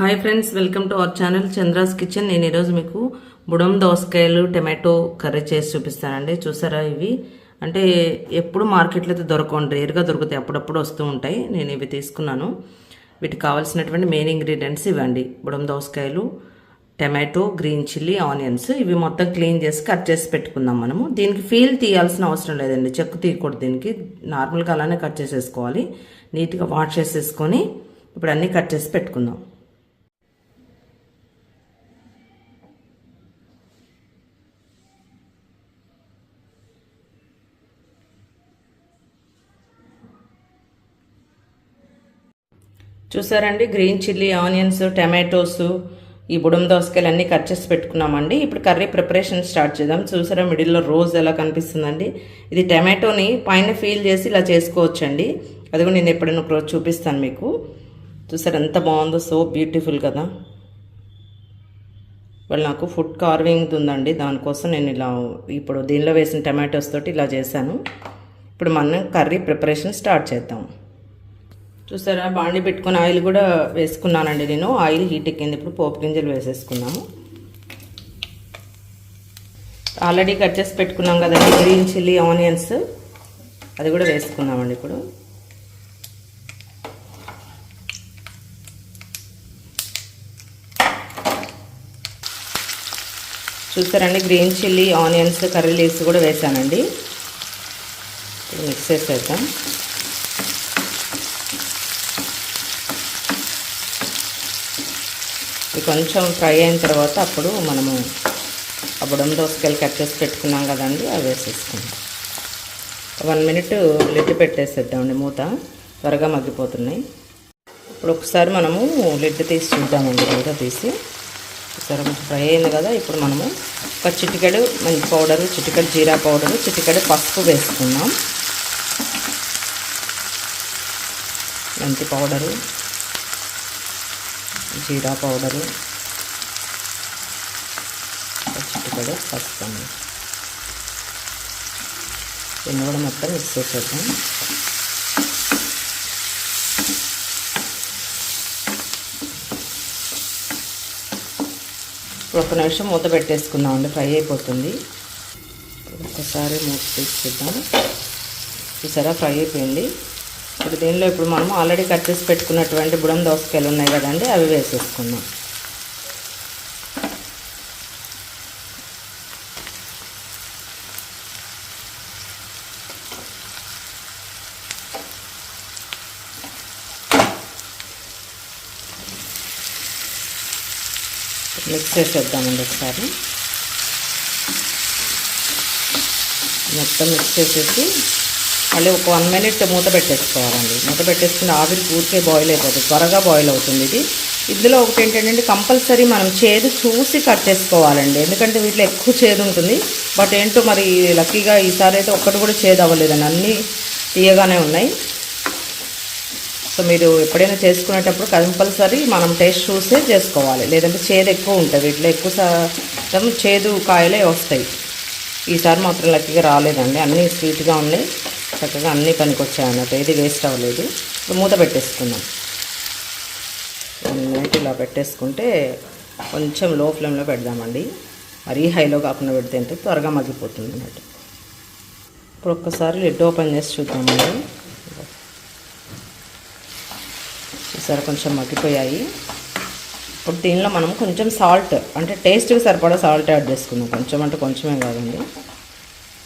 Hi friends welcome to our channel Chandra's kitchen. నేను ఈరోజు మీకు బుడం దోసకాయలు టమాటో కర్రీ చేసి చూపిస్తానండి. చూసారా ఇవి? అంటే ఎప్పుడు మార్కెట్లో అయితే దొరకండి రేరుగా దొరుకుతాయి. అప్పుడప్పుడు వస్తూ ఉంటాయి. నేను ఇవి తీసుకున్నాను. వీటికి కావాల్సినటువంటి మెయిన్ ఇంగ్రీడియంట్స్ ఇవ్వండి. బుడం దోసకాయలు టమాటో గ్రీన్ చిల్లీ ఆనియన్స్. ఇవి మొత్తం క్లీన్ చేసి కట్ చేసి పెట్టుకుందాం మనము. దీనికి ఫీల్ తీయాల్సిన అవసరం లేదండి. చెక్కు తీయకూడదు దీనికి. నార్మల్గా అలానే కట్ చేసేసుకోవాలి. నీట్గా వాష్ చేసేసుకొని ఇప్పుడు అన్నీ కట్ చేసి పెట్టుకుందాం. చూసారండి? గ్రీన్ చిల్లీ ఆనియన్స్ టమాటోస్ ఈ బుడం దోసకాయలు అన్నీ కట్ చేసి పెట్టుకున్నామండి. ఇప్పుడు కర్రీ ప్రిపరేషన్ స్టార్ట్ చేద్దాం. చూసారా మిడిల్లో రోజ్ ఎలా కనిపిస్తుందండి? ఇది టమాటోని పైన ఫీల్ చేసి ఇలా చేసుకోవచ్చండి. అది కూడా నేను ఎప్పుడైనా ఒకరోజు చూపిస్తాను మీకు. చూసారా ఎంత బాగుందో సో బ్యూటిఫుల్ కదా. వాళ్ళు నాకు ఫుడ్ కార్వింగ్ ఉందండి. దానికోసం నేను ఇలా ఇప్పుడు దీనిలో వేసిన టమాటోస్ తోటి ఇలా చేశాను. ఇప్పుడు మనం కర్రీ ప్రిపరేషన్ స్టార్ట్ చేద్దాం. చూసారా బాండి పెట్టుకుని ఆయిల్ కూడా వేసుకున్నానండి నేను. ఆయిల్ హీట్ ఎక్కింది. ఇప్పుడు పోపు గింజలు వేసేసుకున్నాము. ఆల్రెడీ కట్ చేసి పెట్టుకున్నాం కదండి గ్రీన్ చిల్లీ ఆనియన్స్. అది కూడా వేసుకున్నామండి ఇప్పుడు. చూసారండి green chilli onions curry leaves కూడా వేసానండి. ఇప్పుడు మిక్స్ చేసేద్దాం. కొంచెం ఫ్రై అయిన తర్వాత అప్పుడు మనము ఆ బుడం దోసకాయలు కట్ చేసి పెట్టుకున్నాం కదండి అవి వేసేసుకుందాం. వన్ మినిట్ లిడ్ పెట్టేసేద్దామండి మూత త్వరగా మగ్గిపోతున్నాయి. ఇప్పుడు ఒకసారి మనము లిడ్ తీసి చూద్దామండి మూత తీసి. సరే కొంచెం ఫ్రై అయింది కదా ఇప్పుడు మనము ఒక చిటికెడు మంచి పౌడరు చిటికెడు జీరా పౌడరు చిటికెడు పసుపు వేసుకుందాం. మెంతి పౌడరు. జీరా పౌడరు చిట్టుకడు పసుపు అండి కూడా మొత్తం మిక్స్ చేసేద్దాం. ఒక నిమిషం మూత పెట్టేసుకుందాం అండి ఫ్రై అయిపోతుంది. ఒకసారి మూత తీసుకుందాం చూసారా ఫ్రై అయిపోయింది. ఇప్పుడు దీనిలో ఇప్పుడు మనము ఆల్రెడీ కట్ చేసి పెట్టుకున్నటువంటి బుడం దోసకాయలు ఉన్నాయి కదండి అవి వేసేసుకుందాం. మిక్స్ చేసేద్దామండి ఒకసారి. మొత్తం మిక్స్ చేసేసి మళ్ళీ ఒక వన్ మినిట్ మూత పెట్టేసుకోవాలండి. మూత పెట్టేసుకుని ఆవిరి పూర్తిగా బాయిల్ అయిపోతుంది. త్వరగా బాయిల్ అవుతుంది ఇది. ఇందులో ఒకటి ఏంటంటే కంపల్సరీ మనం చేదు చూసి కట్ చేసుకోవాలండి. ఎందుకంటే వీటిలో ఎక్కువ చేదు ఉంటుంది. బట్ ఏంటో మరి లక్కీగా ఈసారి అయితే ఒక్కటి కూడా చేదు అవ్వలేదండి. అన్నీ తీయగానే ఉన్నాయి. సో మీరు ఎప్పుడైనా చేసుకునేటప్పుడు కంపల్సరీ మనం టేస్ట్ చూసే చేసుకోవాలి. లేదంటే చేదు ఎక్కువ ఉంటుంది. వీటిలో ఎక్కువ శాతం చేదు కాయలే వస్తాయి. ఈసారి మాత్రం లక్కీగా రాలేదండి. అన్నీ స్వీట్గా ఉన్నాయి. చక్కగా అన్నీ పనికొచ్చాయి అన్నట్టు. ఏది వేస్ట్ అవ్వలేదు. ఇప్పుడు మూత పెట్టేసుకుందాం. వన్ మినిట్ ఇలా పెట్టేసుకుంటే కొంచెం లో ఫ్లేమ్లో పెడదామండి. మరీ హైలో కాకుండా పెడితే అంటే త్వరగా మగ్గిపోతుంది అన్నట్టు. ఇప్పుడు ఒక్కసారి లిడ్ ఓపెన్ చేసి చూద్దామండి. చూసారా కొంచెం మగ్గిపోయాయి. ఇప్పుడు దీనిలో మనం కొంచెం సాల్ట్ అంటే టేస్ట్కి సరిపడా సాల్ట్ యాడ్ చేసుకుందాం. కొంచెం అంటే కొంచెమే కాదండి.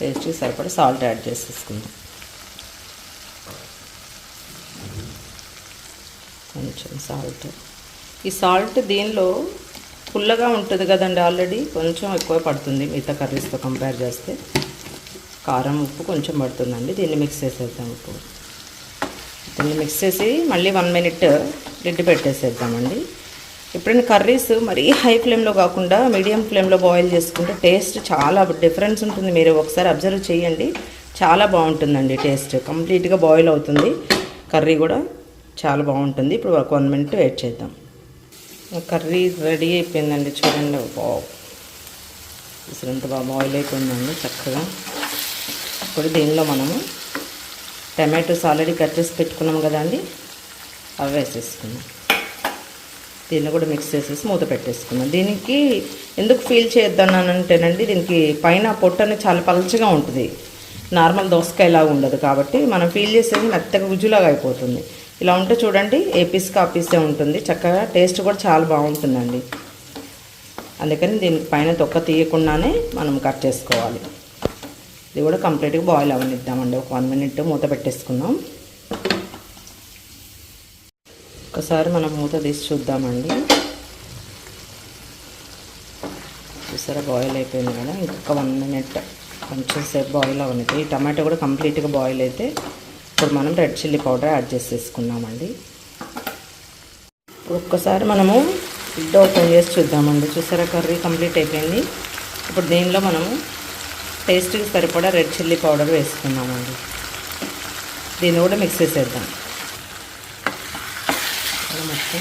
టేస్ట్కి సరిపడా సాల్ట్ యాడ్ చేసేసుకుందాం. కొంచెం సాల్ట్ ఈ సాల్ట్ దీనిలో పుల్లగా ఉంటుంది కదండి ఆల్రెడీ కొంచెం ఎక్కువ పడుతుంది మిగతా కర్రీస్తో కంపేర్ చేస్తే. కారం ఉప్పు కొంచెం పడుతుందండి. దీన్ని మిక్స్ చేసేద్దాం ఇప్పుడు. దీన్ని మిక్స్ చేసి మళ్ళీ వన్ మినిట్ లిడ్ పెట్టేసేద్దామండి. ఎప్పుడైనా కర్రీస్ మరీ హై ఫ్లేమ్లో కాకుండా మీడియం ఫ్లేమ్లో బాయిల్ చేసుకుంటే టేస్ట్ చాలా డిఫరెన్స్ ఉంటుంది. మీరు ఒకసారి అబ్జర్వ్ చేయండి. చాలా బాగుంటుందండి టేస్ట్ కంప్లీట్గా బాయిల్ అవుతుంది. కర్రీ కూడా. చాలా బాగుంటుంది. ఇప్పుడు ఒక వన్ మినిట్ వెయిట్ చేద్దాం. కర్రీ రెడీ అయిపోయిందండి చూడండి. బాగు అసలు బాగా బాయిల్ అయిపోయిందండి చక్కగా. ఇప్పుడు దీనిలో మనము టమాటోస్ ఆల్రెడీ కట్ చేసి పెట్టుకున్నాం కదండి అవి వేసేసుకున్నాం దీన్ని కూడా మిక్స్ చేసేసి మూత పెట్టేసుకున్నాం దీనికి ఎందుకు ఫీల్ చేద్దానంటేనండి దీనికి పైన పొట్టు అనేది చాలా పలచగా ఉంటుంది. నార్మల్ దోసకాయలాగా ఉండదు కాబట్టి మనం ఫీల్ చేసేది మెత్తగా గుజ్జులాగా అయిపోతుంది. ఇలా ఉంటే చూడండి ఏ పీస్ పీసే ఉంటుంది. చక్కగా టేస్ట్ కూడా చాలా బాగుంటుందండి. అందుకని దీని పైన తొక్క తీయకుండానే మనం కట్ చేసుకోవాలి. ఇది కూడా కంప్లీట్గా బాయిల్ అవనిద్దామండి. ఒక వన్ మినిట్ మూత పెట్టేసుకుందాం. ఒకసారి మనం మూత తీసి చూద్దామండి. చూసారా బాయిల్ అయిపోయింది కదా. ఇంకొక వన్ మినిట్ కొంచెం సేపు బాయిల్ అవనిద్ది. ఈ టమాటో కూడా కంప్లీట్గా బాయిల్ అయితే ఇప్పుడు మనం రెడ్ చిల్లీ పౌడర్ యాడ్ చేసేసుకున్నామండి. ఒక్కసారి మనము ఫుడ్ ఓపెన్ చేసి చూద్దామండి. చూసారా కర్రీ కంప్లీట్ అయిపోయింది. ఇప్పుడు దీనిలో మనము టేస్ట్కి సరిపడా రెడ్ చిల్లీ పౌడర్ వేసుకున్నామండి. దీన్ని కూడా మిక్స్ చేసేద్దాం. ఇలా మొత్తం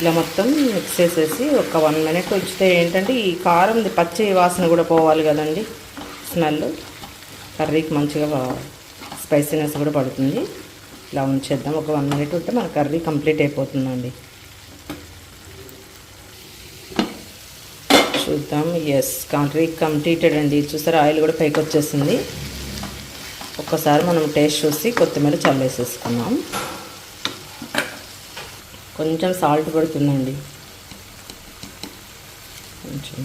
ఇలా మొత్తం మిక్స్ చేసేసి ఒక వన్ మినిట్ ఉంచితే ఏంటంటే ఈ కారం పచ్చి వాసన కూడా పోవాలి కదండి. స్మెల్ కర్రీకి మంచిగా స్పైసీనెస్ కూడా పడుతుంది. ఇలా ఉంచేద్దాం. ఒక వన్ మినిట్ ఉంటే మన కర్రీ కంప్లీట్ అయిపోతుందండి. చూద్దాం. ఎస్ కర్రీ కంప్లీటెడ్ అండి. చూసారా ఆయిల్ కూడా పైకి వచ్చేసింది. ఒక్కసారి మనం టేస్ట్ చూసి కొత్తిమీర చల్లేసేసుకున్నాం కొంచెం సాల్ట్ పడుతుందండి కొంచెం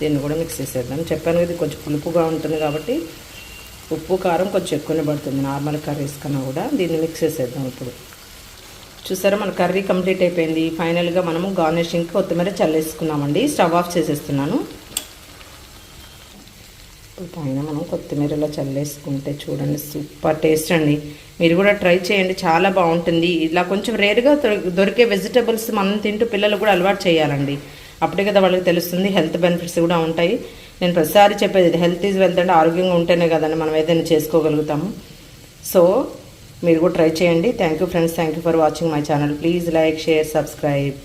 దీన్ని కూడా మిక్స్ చేసేద్దాం. చెప్పాను ఇది కొంచెం పులుపుగా ఉంటుంది కాబట్టి ఉప్పు కారం కొంచెం ఎక్కువనే పడుతుంది. నార్మల్ కర్రీస్ కన్నా కూడా దీన్ని మిక్స్ చేసేద్దాం ఇప్పుడు. చూసారా మన కర్రీ కంప్లీట్ అయిపోయింది. ఫైనల్గా మనము గార్నిషింగ్కి కొత్తిమీర చల్లేసుకున్నామండి. స్టవ్ ఆఫ్ చేసేస్తున్నాను. పైన మనం కొత్తిమీరలో చల్లేసుకుంటే చూడండి సూపర్ టేస్ట్ అండి. మీరు కూడా ట్రై చేయండి. చాలా బాగుంటుంది. ఇలా కొంచెం రేర్గా దొరికే వెజిటబుల్స్ మనం తింటూ పిల్లలు కూడా అలవాటు చేయాలండి. అప్పుడే కదా వాళ్ళకి తెలుస్తుంది హెల్త్ బెనిఫిట్స్ కూడా ఉంటాయి. నేను ప్రతిసారి చెప్పేది హెల్త్ ఈజ్ వెల్త్ అంటే ఆరోగ్యంగా ఉంటేనే కదండి మనం ఏదైనా చేసుకోగలుగుతాము. సో మీరు కూడా ట్రై చేయండి. Thank you friends thank you for watching my channel please like share subscribe